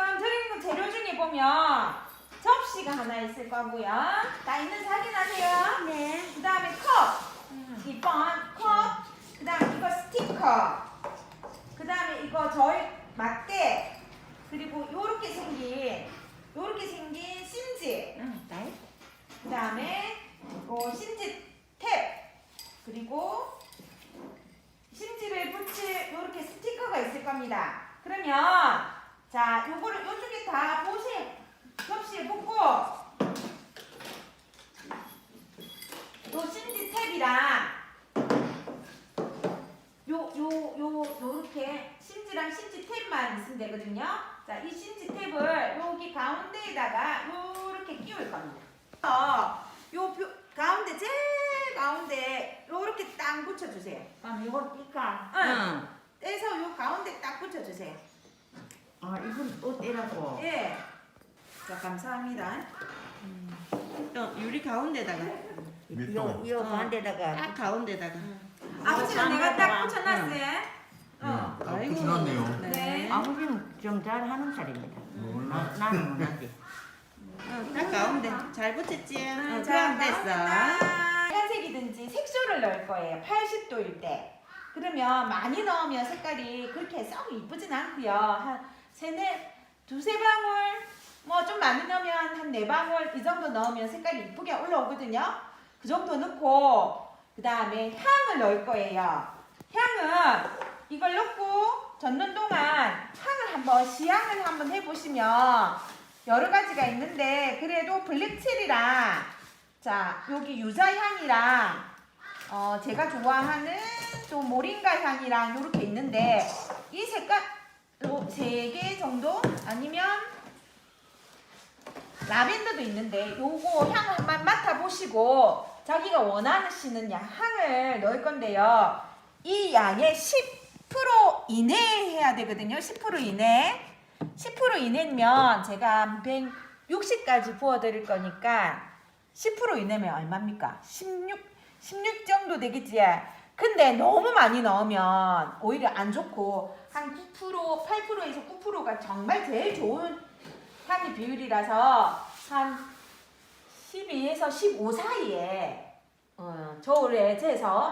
그럼 드린 재료 중에 보면 접시가 하나 있을 거고요. 다 있는지 확인하세요. 네. 그 다음에 컵, 2번 컵, 그 다음에 이거 스티커, 그 다음에 이거 저희 막대, 그리고 요렇게 생긴, 요렇게 생긴 심지, 응, 다 했어. 그 다음에 어, 심지 탭, 그리고 심지를 붙일 요렇게 스티커가 있을 겁니다. 그러면 자 요거를 요쪽에 다 보세 접시에 붓고 요 심지 탭이랑 요 요 요 요렇게 심지랑 심지 탭만 있으면 되거든요. 자 이 심지 탭을 여기 가운데에다가 요렇게 끼울 겁니다. 어, 요 표, 가운데 제일 가운데 요렇게 딱 붙여주세요. 그럼 이걸 삐까. 응. 떼서 요 가운데 딱 붙여주세요. 아, 이건 또 떼라고. 예. 자 감사합니다. 또 유리 가운데다가. 요, 요 어. 가운데다가. 딱 가운데다가. 응. 아버지는 내가 딱. 붙여놨어요. 어. 아, 붙여놨네요. 네. 아버지는 좀 잘하는 사람입니다. 몰라. 나, 나는 못하지. 어, 딱 가운데 잘 붙였지? 어, 자, 그럼 됐어. 빨간색이든지 색소를 넣을 거예요. 80도일 때. 그러면 많이 넣으면 색깔이 그렇게 썩 이쁘진 않고요. 한 세네 두세 방울 뭐 좀 많이 넣으면 한 네 방울 이 정도 넣으면 색깔이 이쁘게 올라오거든요. 그 정도 넣고 그 다음에 향을 넣을 거예요. 향은 이걸 넣고 젓는 동안 향을 한번 시향을 한번 해보시면 여러 가지가 있는데 그래도 블랙체리랑 자 여기 유자향이랑 어 제가 좋아하는 또 모링가 향이랑 이렇게 있는데 이 색깔 세개 정도 아니면 라벤더도 있는데 요거 한번 맡아보시고 자기가 원하시는 양 향을 넣을 건데요 이 양의 10% 이내에 해야 되거든요 10% 이내 10% 이내면 제가 160까지 부어드릴 거니까 10% 이내면 얼마입니까? 16, 16 정도 되겠지. 근데 너무 많이 넣으면 오히려 안 좋고 한 9%, 8%에서 9%가 정말 제일 좋은 향의 비율이라서 한 12에서 15 사이에 어, 저울에 재서